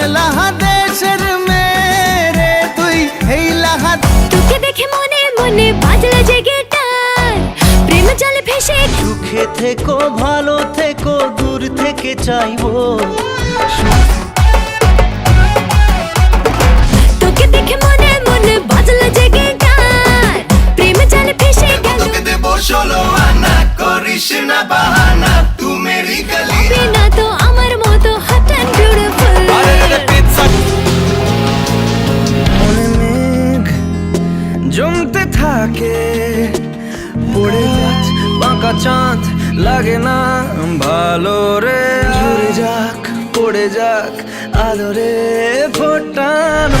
বাংলাদেশের মেরে তুই এই লাহা তোকে দেখে মনে মনে বাজলো জেগে তার প্রেম জলে ভেসে সুখে থেকো ভালো থেকো দূর থেকে চাইব। বাঁকা চাঁদ লাগে না ভালো রে। ঝরে যাক পড়ে যাক আলোরে ফোটানো।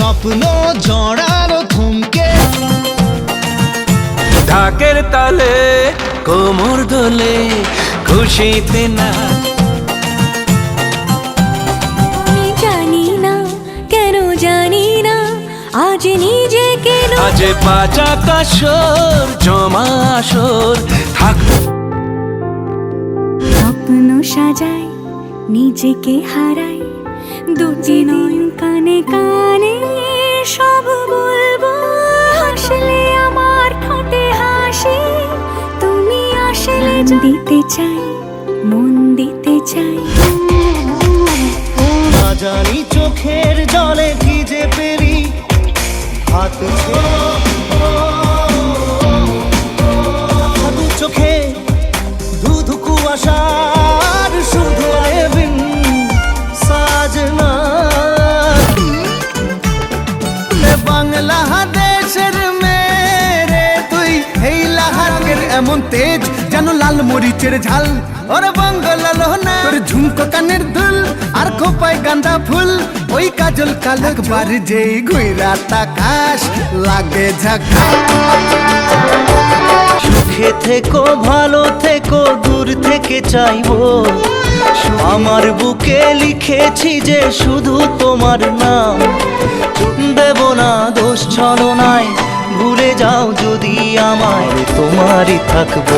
স্বপ্ন জড়ালো থমকে। ঢাকের তালে কোমর দোলে খুশিতে না। আমি জানি না কেন জানি না আজ নিজে কেন আজ বাজা কাশর জমা আসর থাক স্বপ্ন সাজাই নিজেকে হারাই দুটি নয়ন কানে কানে সব বলব। হাসলে আমার ঠোঁটে হাসি তুমি আসলে দিতে চাই মন দিতে চাই। না জানি চোখের জলে ভিজে পেরি হাত চোখে ধুধু কুয়াশার শুধু এমন তেজ, যেন লাল মরিচের ঝাল। ওর বঙ্গলাল না তোর ঝুমকো কানের দুল, আর খোপায় গাঁদা ফুল। ওই কাজল কাল একবার যেই ঘুইরা তাকাশ লাগে ঝাকা। সুখে থেকো, ভালো থেকো, দূর থেকে চাইব। আমার বুকে লিখেছি যে শুধু তোমার নাম। দেব না দোষ, ছলনায় ভুলে যাও যদি আমায় তোমারই থাকব।